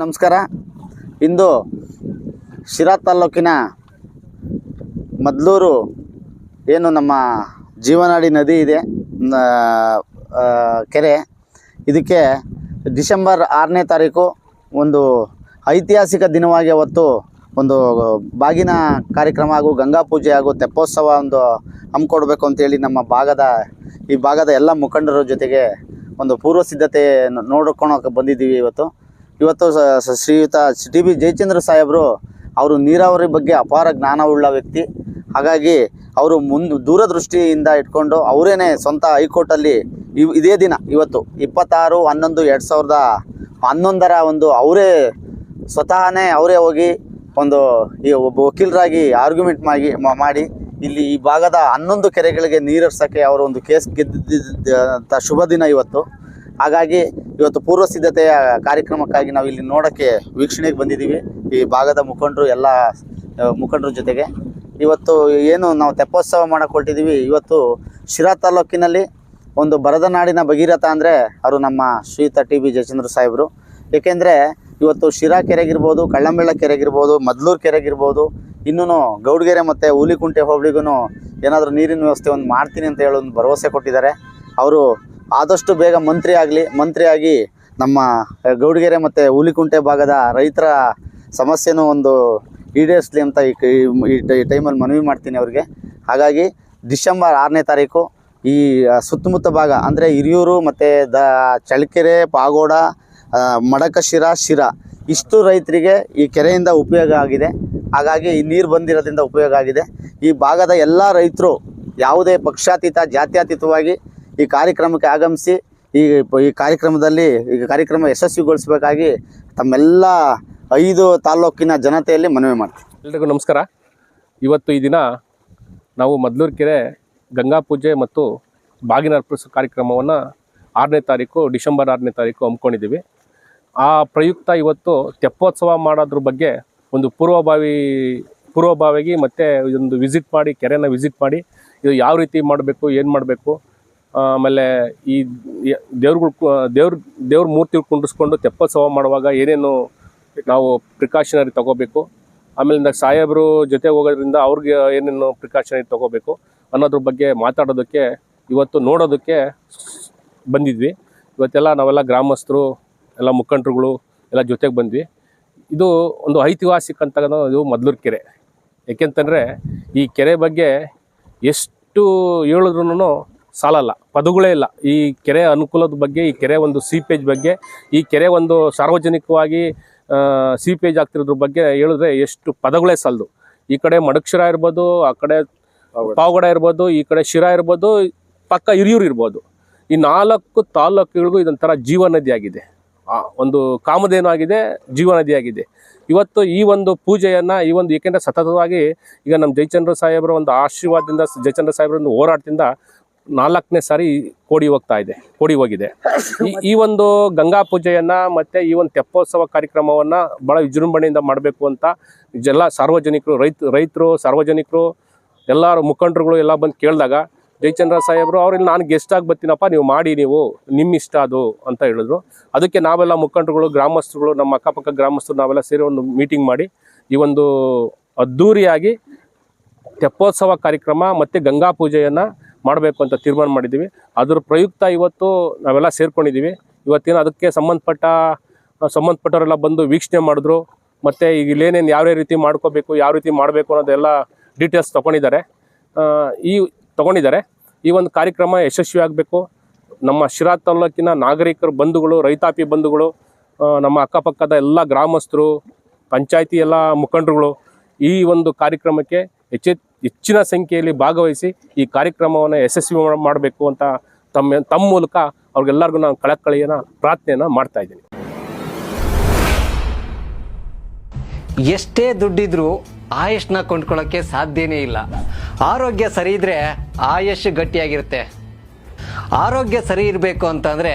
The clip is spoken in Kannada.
ನಮಸ್ಕಾರ. ಇಂದು ಶಿರಾ ತಾಲೂಕಿನ ಮದ್ಲೂರು ಏನು ನಮ್ಮ ಜೀವನಾಡಿ ನದಿ ಇದೆ ಕೆರೆ. ಇದಕ್ಕೆ ಡಿಸೆಂಬರ್ ಆರನೇ ತಾರೀಕು ಒಂದು ಐತಿಹಾಸಿಕ ದಿನವಾಗಿ ಅವತ್ತು ಒಂದು ಬಾಗಿನ ಕಾರ್ಯಕ್ರಮ ಹಾಗೂ ಗಂಗಾ ಪೂಜೆ ಹಾಗೂ ತೆಪ್ಪೋತ್ಸವ ಒಂದು ಹಮ್ಮಿಕೊಡ್ಬೇಕು ಅಂತೇಳಿ ನಮ್ಮ ಭಾಗದ, ಈ ಭಾಗದ ಎಲ್ಲ ಮುಖಂಡರ ಜೊತೆಗೆ ಒಂದು ಪೂರ್ವ ಸಿದ್ಧತೆ ನೋಡ್ಕೊಳಕ್ಕೆ ಬಂದಿದ್ದೀವಿ ಇವತ್ತು. ಇವತ್ತು ಶ್ರೀಯುತ ಟಿ ಬಿ ಜಯಚಂದ್ರ ಸಾಹೇಬರು ಅವರು ನೀರಾವರಿ ಬಗ್ಗೆ ಅಪಾರ ಜ್ಞಾನವುಳ್ಳ ವ್ಯಕ್ತಿ. ಹಾಗಾಗಿ ಅವರು ಮುನ್ ದೂರದೃಷ್ಟಿಯಿಂದ ಇಟ್ಕೊಂಡು ಅವರೇನೆ ಸ್ವಂತ ಹೈಕೋರ್ಟಲ್ಲಿ ಇವ್ ಇದೇ ದಿನ, ಇವತ್ತು ಇಪ್ಪತ್ತಾರು, ಹನ್ನೊಂದು, ಎರಡು ಸಾವಿರದ ಹನ್ನೊಂದರ ಒಂದು ಅವರೇ ಸ್ವತಃನೇ ಅವರೇ ಹೋಗಿ ಒಂದು ಈ ಒಬ್ಬ ವಕೀಲರಾಗಿ ಆರ್ಗ್ಯುಮೆಂಟ್ ಮಾಡಿ ಮಾಡಿ ಇಲ್ಲಿ ಈ ಭಾಗದ ಹನ್ನೊಂದು ಕೆರೆಗಳಿಗೆ ನೀರರ್ಸೋಕ್ಕೆ ಅವರು ಒಂದು ಕೇಸ್ ಗೆದ್ದಿದ್ದ ಶುಭ ದಿನ ಇವತ್ತು. ಹಾಗಾಗಿ ಇವತ್ತು ಪೂರ್ವ ಸಿದ್ಧತೆಯ ಕಾರ್ಯಕ್ರಮಕ್ಕಾಗಿ ನಾವು ಇಲ್ಲಿ ನೋಡೋಕ್ಕೆ ವೀಕ್ಷಣೆಗೆ ಬಂದಿದ್ದೀವಿ. ಈ ಭಾಗದ ಮುಖಂಡರು, ಎಲ್ಲ ಮುಖಂಡರ ಜೊತೆಗೆ. ಇವತ್ತು ಏನು ನಾವು ತೆಪ್ಪೋತ್ಸವ ಮಾಡಕ್ಕೆ ಹೊರಟಿದ್ದೀವಿ ಇವತ್ತು ಶಿರಾ ತಾಲೂಕಿನಲ್ಲಿ ಒಂದು ಬರದ ನಾಡಿನ ಭಗೀರಥ ಅಂದರೆ ಅವರು ನಮ್ಮ ಶ್ರೀತ ಟಿ ಬಿ ಜಯಚಂದ್ರ ಸಾಹೇಬರು. ಏಕೆಂದರೆ ಇವತ್ತು ಶಿರಾ ಕೆರೆಗಿರ್ಬೋದು, ಕಳ್ಳಂಬೆಳ್ಳ ಕೆರೆಗಿರ್ಬೋದು, ಮದ್ಲೂರು ಕೆರೆಗಿರ್ಬೋದು ಇನ್ನೂ ಗೌಡಗೆರೆ ಮತ್ತು ಹುಲಿಕುಂಟೆ ಹೋಬಳಿಗೂ ಏನಾದರೂ ನೀರಿನ ವ್ಯವಸ್ಥೆ ಒಂದು ಮಾಡ್ತೀನಿ ಅಂತ ಹೇಳಿ ಒಂದು ಭರವಸೆ ಕೊಟ್ಟಿದ್ದಾರೆ. ಅವರು ಆದಷ್ಟು ಬೇಗ ಮಂತ್ರಿ ಆಗಲಿ ಮಂತ್ರಿಯಾಗಿ ನಮ್ಮ ಗೌಡಗೆರೆ ಮತ್ತು ಹುಲಿಕುಂಟೆ ಭಾಗದ ರೈತರ ಸಮಸ್ಯೆನೂ ಒಂದು ಈಡೇರಿಸ್ಲಿ ಅಂತ ಈ ಈ ಟೈಮಲ್ಲಿ ಮನವಿ ಮಾಡ್ತೀನಿ ಅವ್ರಿಗೆ. ಹಾಗಾಗಿ ಡಿಸೆಂಬರ್ ಆರನೇ ತಾರೀಕು ಈ ಸುತ್ತಮುತ್ತ ಭಾಗ, ಅಂದರೆ ಹಿರಿಯೂರು ಮತ್ತು ದ, ಚಳ್ಳಕೆರೆ, ಪಾಗೋಡ ಮಡಕಶಿರ, ಶಿರ, ಇಷ್ಟು ರೈತರಿಗೆ ಈ ಕೆರೆಯಿಂದ ಉಪಯೋಗ ಆಗಿದೆ. ಹಾಗಾಗಿ ಈ ನೀರು ಬಂದಿರೋದ್ರಿಂದ ಉಪಯೋಗ ಆಗಿದೆ. ಈ ಭಾಗದ ಎಲ್ಲ ರೈತರು ಯಾವುದೇ ಪಕ್ಷಾತೀತ, ಜಾತ್ಯತೀತವಾಗಿ ಈ ಕಾರ್ಯಕ್ರಮಕ್ಕೆ ಆಗಮಿಸಿ ಈ ಈ ಕಾರ್ಯಕ್ರಮದಲ್ಲಿ ಈ ಕಾರ್ಯಕ್ರಮ ಯಶಸ್ವಿಗೊಳಿಸಬೇಕಾಗಿ ತಮ್ಮೆಲ್ಲ ಐದು ತಾಲೂಕಿನ ಜನತೆಯಲ್ಲಿ ಮನವಿ ಮಾಡ್ತೀವಿ. ಎಲ್ರಿಗೂ ನಮಸ್ಕಾರ. ಇವತ್ತು ಈ ದಿನ ನಾವು ಮದ್ಲೂರು ಕೆರೆ ಗಂಗಾ ಪೂಜೆ ಮತ್ತು ಬಾಗಿನ ಅರ್ಪಿಸೋ ಕಾರ್ಯಕ್ರಮವನ್ನು ಆರನೇ ತಾರೀಕು, ಡಿಸೆಂಬರ್ ಆರನೇ ತಾರೀಕು ಹಮ್ಮಿಕೊಂಡಿದ್ದೀವಿ. ಆ ಪ್ರಯುಕ್ತ ಇವತ್ತು ತೆಪ್ಪೋತ್ಸವ ಮಾಡೋದ್ರ ಬಗ್ಗೆ ಒಂದು ಪೂರ್ವಭಾವಿ ಪೂರ್ವಭಾವಿಗೆ ಮತ್ತು ಇದೊಂದು ವಿಸಿಟ್ ಮಾಡಿ, ಕೆರೆನ ವಿಸಿಟ್ ಮಾಡಿ ಇದು ಯಾವ ರೀತಿ ಮಾಡಬೇಕು, ಏನು ಮಾಡಬೇಕು ಆಮೇಲೆ ಈ ದೇವ್ರುಗಳು ದೇವ್ರ ದೇವ್ರ ಮೂರ್ತಿ ಕುಂಡಿಸ್ಕೊಂಡು ತೆಪ್ಪೋತ್ಸವ ಮಾಡುವಾಗ ಏನೇನು ನಾವು ಪ್ರಿಕಾಷನರಿ ತಗೋಬೇಕು? ಆಮೇಲಿಂದ ಸಾಹೇಬರು ಜೊತೆ ಹೋಗೋದ್ರಿಂದ ಅವ್ರಿಗೆ ಏನೇನು ಪ್ರಿಕಾಷನರಿ ತಗೋಬೇಕು? ಅನ್ನೋದ್ರ ಬಗ್ಗೆ ಮಾತಾಡೋದಕ್ಕೆ ಇವತ್ತು ನೋಡೋದಕ್ಕೆ ಬಂದಿದ್ವಿ. ಇವತ್ತೆಲ್ಲ ನಾವೆಲ್ಲ ಗ್ರಾಮಸ್ಥರು, ಎಲ್ಲ ಮುಖಂಡರುಗಳು ಎಲ್ಲ ಜೊತೆಗೆ ಬಂದ್ವಿ. ಇದು ಒಂದು ಐತಿಹಾಸಿಕ ಅಂತ ಇದು ಮೊದಲೂರು ಕೆರೆ. ಏಕೆಂತಂದರೆ ಈ ಕೆರೆ ಬಗ್ಗೆ ಎಷ್ಟು ಹೇಳಿದ್ರು ಸಾಲಲ್ಲ. ಪದಗಳೇ ಇಲ್ಲ. ಈ ಕೆರೆ ಅನುಕೂಲದ ಬಗ್ಗೆ, ಈ ಕೆರೆ ಒಂದು ಸೀಪೇಜ್ ಬಗ್ಗೆ, ಈ ಕೆರೆ ಒಂದು ಸಾರ್ವಜನಿಕವಾಗಿ ಸೀಪೇಜ್ ಆಗ್ತಿರೋದ್ರ ಬಗ್ಗೆ ಹೇಳಿದ್ರೆ ಎಷ್ಟು ಪದಗಳೇ ಸಾಲದು. ಈ ಕಡೆ ಮಡಕ್ಷಿರ ಇರ್ಬೋದು, ಆ ಕಡೆ ಪಾವಗಡ ಇರ್ಬೋದು, ಈ ಕಡೆ ಶಿರ ಇರ್ಬೋದು, ಪಕ್ಕ ಹಿರಿಯೂರು ಇರ್ಬೋದು. ಈ ನಾಲ್ಕು ತಾಲ್ಲೂಕುಗಳಿಗೂ ಇದೊಂಥರ ಜೀವ ಆಗಿದೆ. ಒಂದು ಕಾಮಧೇನು ಆಗಿದೆ ಜೀವ ಆಗಿದೆ. ಇವತ್ತು ಈ ಒಂದು ಪೂಜೆಯನ್ನು, ಈ ಒಂದು ಏಕೆಂದರೆ ಸತತವಾಗಿ ಈಗ ನಮ್ಮ ಜಯಚಂದ್ರ ಸಾಹೇಬರ ಒಂದು ಆಶೀರ್ವಾದದಿಂದ, ಜಯಚಂದ್ರ ಸಾಹೇಬರ ಒಂದು ಹೋರಾಟದಿಂದ ನಾಲ್ಕನೇ ಸಾರಿ ಕೋಡಿ ಹೋಗ್ತಾ ಇದೆ, ಕೋಡಿ ಹೋಗಿದೆ. ಈ ಒಂದು ಗಂಗಾ ಪೂಜೆಯನ್ನ ಮತ್ತೆ ಈ ಒಂದು ತೆಪ್ಪೋತ್ಸವ ಕಾರ್ಯಕ್ರಮವನ್ನ ಬಹಳ ವಿಜೃಂಭಣೆಯಿಂದ ಮಾಡಬೇಕು ಅಂತ ಎಲ್ಲ ಸಾರ್ವಜನಿಕರು, ರೈತ, ರೈತರು, ಸಾರ್ವಜನಿಕರು, ಎಲ್ಲರೂ ಮುಖಂಡರುಗಳು ಎಲ್ಲ ಬಂದು ಕೇಳಿದಾಗ ಜಯಚಂದ್ರ ಸಾಹೇಬರು, ಅವ್ರಲ್ಲಿ ನಾನು ಗೆಸ್ಟ್ ಆಗಿ ಬರ್ತೀನಪ್ಪ, ನೀವು ಮಾಡಿ ನೀವು ನಿಮ್ಮ ಇಷ್ಟ ಅದು ಅಂತ ಹೇಳಿದ್ರು. ಅದಕ್ಕೆ ನಾವೆಲ್ಲ ಮುಖಂಡರುಗಳು, ಗ್ರಾಮಸ್ಥರುಗಳು, ನಮ್ಮ ಅಕ್ಕಪಕ್ಕ ಗ್ರಾಮಸ್ಥರು ನಾವೆಲ್ಲ ಸೇರಿ ಒಂದು ಮೀಟಿಂಗ್ ಮಾಡಿ, ಈ ಒಂದು ಅದ್ಧೂರಿಯಾಗಿ ತೆಪ್ಪೋತ್ಸವ ಕಾರ್ಯಕ್ರಮ ಮತ್ತು ಗಂಗಾ ಪೂಜೆಯನ್ನು ಮಾಡಬೇಕು ಅಂತ ತೀರ್ಮಾನ ಮಾಡಿದ್ದೀವಿ. ಅದ್ರ ಪ್ರಯುಕ್ತ ಇವತ್ತು ನಾವೆಲ್ಲ ಸೇರ್ಕೊಂಡಿದ್ದೀವಿ. ಇವತ್ತೇನು ಅದಕ್ಕೆ ಸಂಬಂಧಪಟ್ಟ ಸಂಬಂಧಪಟ್ಟವರೆಲ್ಲ ಬಂದು ವೀಕ್ಷಣೆ ಮಾಡಿದ್ರು. ಮತ್ತು ಈಗ ಇಲ್ಲೇನೇನು ಯಾವ ರೀತಿ ಮಾಡ್ಕೋಬೇಕು, ಯಾವ ರೀತಿ ಮಾಡಬೇಕು ಅನ್ನೋದೆಲ್ಲ ಡೀಟೇಲ್ಸ್ ತೊಗೊಂಡಿದ್ದಾರೆ. ಈ ತೊಗೊಂಡಿದ್ದಾರೆ. ಈ ಒಂದು ಕಾರ್ಯಕ್ರಮ ಯಶಸ್ವಿ ಆಗಬೇಕು. ನಮ್ಮ ಶಿರಾ ತಾಲೂಕಿನ ನಾಗರಿಕರ ಬಂಧುಗಳು, ರೈತಾಪಿ ಬಂಧುಗಳು ನಮ್ಮ ಅಕ್ಕಪಕ್ಕದ ಎಲ್ಲ ಗ್ರಾಮಸ್ಥರು, ಪಂಚಾಯಿತಿ ಎಲ್ಲ ಮುಖಂಡರುಗಳು ಈ ಒಂದು ಕಾರ್ಯಕ್ರಮಕ್ಕೆ ಹೆಚ್ಚೆ ಹೆಚ್ಚಿನ ಸಂಖ್ಯೆಯಲ್ಲಿ ಭಾಗವಹಿಸಿ ಈ ಕಾರ್ಯಕ್ರಮವನ್ನು ಯಶಸ್ವಿ ಮಾಡಬೇಕು ಅಂತ ತಮ್ಮ ತಮ್ಮ ಮೂಲಕ ಅವ್ರಿಗೆಲ್ಲರಿಗೂ ನಾನು ಕಳಕಳಿಯನ್ನು, ಪ್ರಾರ್ಥನೆಯನ್ನು ಮಾಡ್ತಾ ಇದ್ದೀನಿ. ಎಷ್ಟೇ ದುಡ್ಡಿದ್ರೂ ಆಯುಷ್ನ ಕೊಂಡ್ಕೊಳ್ಳೋಕ್ಕೆ ಸಾಧ್ಯನೇ ಇಲ್ಲ. ಆರೋಗ್ಯ ಸರಿ ಇದ್ರೆ ಆಯುಷ್ ಗಟ್ಟಿಯಾಗಿರುತ್ತೆ. ಆರೋಗ್ಯ ಸರಿ ಇರಬೇಕು ಅಂತಂದ್ರೆ